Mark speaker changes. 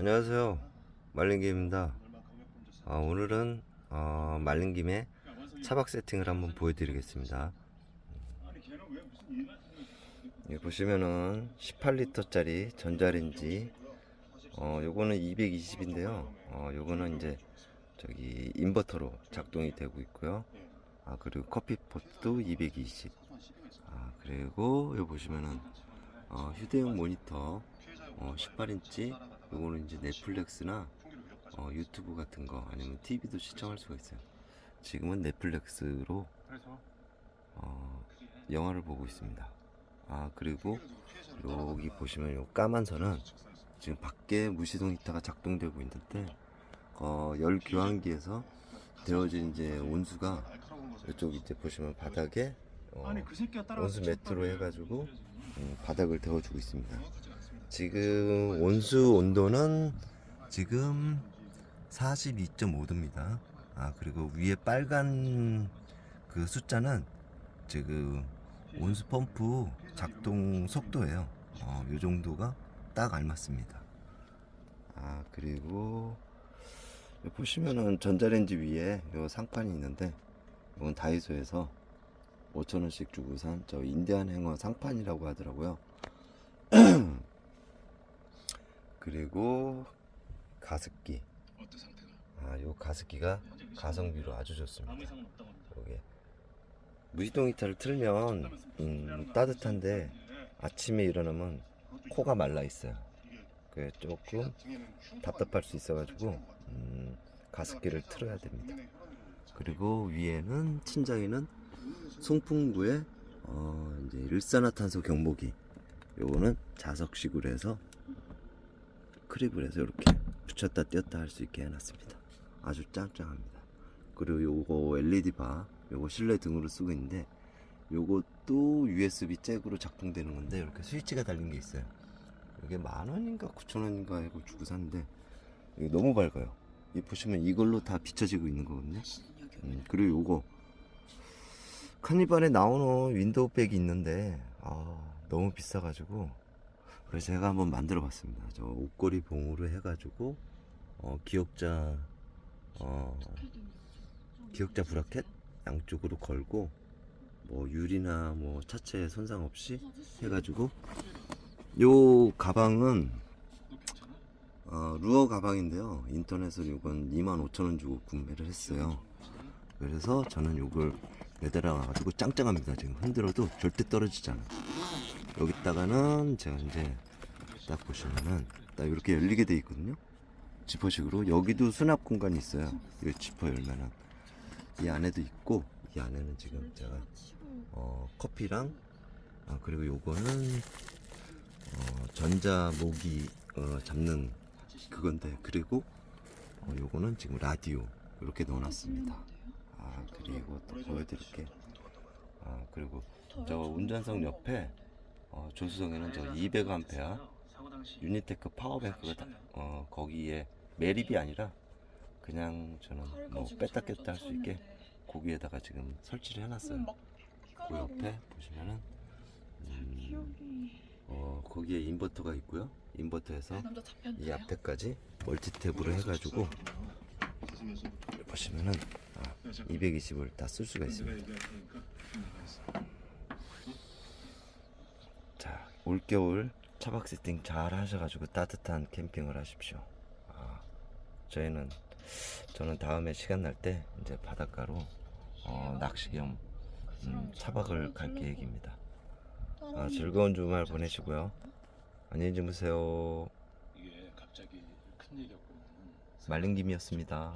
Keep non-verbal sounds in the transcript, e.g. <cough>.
Speaker 1: 안녕하세요. 말린김입니다. 아, 오늘은 어, 말린김에 차박 세팅을 한번 보여드리겠습니다. 여기 보시면은 18리터짜리 전자레인지 어, 요거는 220인데요. 어, 요거는 이제 저기 인버터로 작동이 되고 있고요. 아, 그리고 커피포트도 220. 아, 그리고 여기 보시면은 어, 휴대용 모니터 어, 18인치 요거는 이제 넷플릭스나 어, 유튜브 같은 거 아니면 TV도 시청할 수가 있어요. 지금은 넷플릭스로 어, 영화를 보고 있습니다. 아 그리고 여기 보시면 요 까만 선은 지금 밖에 무시동 히터가 작동되고 있는데 어, 열 교환기에서 데워진 이제 온수가 이쪽 이제 보시면 바닥에 어,
Speaker 2: 그
Speaker 1: 온수 매트로 해가지고 음, 바닥을 데워주고 있습니다. 지금 온수 온도는 지금 42.5도입니다. 아 그리고 위에 빨간 그 숫자는 지금 온수 펌프 작동 속도예요. 어, 요 정도가 딱 알맞습니다. 아 그리고 보시면은 전자레인지 위에 요 상판이 있는데 이건 다이소에서 5천원씩 주고 산 저 인디안 행어 상판이라고 하더라고요. <clears throat> 그리고 가습기.
Speaker 2: 어떤 상태가
Speaker 1: 아, 요 가습기가 가성비로 아주 좋습니다. 요게 무시동 히터를 틀면 음, 따뜻한데 아침에 일어나면 코가 말라 있어요. 그 조금 답답할 수 있어가지고 음, 가습기를 틀어야 됩니다. 그리고 위에는 침장에는 송풍구에 어, 이제 일산화탄소 경보기 요거는 자석식으로 해서 크립을 해서 이렇게 붙였다 띄었다 할 수 있게 해놨습니다. 아주 짱짱합니다. 그리고 요거 LED 바 요거 실내 등으로 쓰고 있는데 요것도 USB 잭으로 작동되는 건데 이렇게 스위치가 달린 게 있어요. 이게 만 원인가 구천 원인가 하고 주고 샀는데 이게 너무 밝아요. 이 보시면 이걸로 다 비춰지고 있는 거거든요. 음, 그리고 요거 카니발에 나오는 윈도우 백이 있는데 아, 너무 비싸가지고 그래서 제가 한번 만들어 봤습니다. 저 옷걸이 봉으로 해가지고 어, 기억자 어, 기억자 브라켓 양쪽으로 걸고 뭐 유리나 뭐 차체 손상 없이 해가지고 요 가방은 어, 루어 가방인데요. 인터넷으로 이건 25,000원 주고 구매를 했어요. 그래서 저는 요걸 매달아 놔가지고 짱짱합니다. 지금 흔들어도 절대 떨어지지 않아요. 여기다가는 제가 이제 딱 보시면은 딱 이렇게 열리게 돼 있거든요. 지퍼식으로 여기도 수납 공간이 있어요. 이 지퍼 열면은 이 안에도 있고 이 안에는 지금 제가 어, 커피랑 아, 그리고 요거는 어, 전자 모기 어, 잡는 그건데 그리고 어, 요거는 지금 라디오 이렇게 넣어놨습니다. 아 그리고 또 보여드릴게. 아 그리고 저 운전석 옆에 어, 조수석에는 저 200A
Speaker 2: 사고 당시
Speaker 1: 유니테크 파워뱅크가 다, 어, 거기에 매립이 아니라 그냥 저는 뭐 뺐다 꼈다 할 수 있게 거기에다가 지금 설치를 해놨어요. 그 옆에 보시면은 음, 어, 거기에 인버터가 있고요. 인버터에서
Speaker 3: 잡혔나요?
Speaker 1: 이 앞에까지 멀티탭으로 해가지고 보시면은 아, 220을 다 쓸 수가 있습니다. 자, 올겨울 차박 세팅 잘 하셔가지고 따뜻한 캠핑을 하십시오. 아, 저희는 저는 다음에 시간 날 때 이제 바닷가로 어, 낚시 겸 음, 차박을 갈 계획입니다. 아, 즐거운 주말 보내시고요. 안녕히 주무세요.
Speaker 2: 이게 갑자기 큰 얘기였고
Speaker 1: 말린 김이었습니다.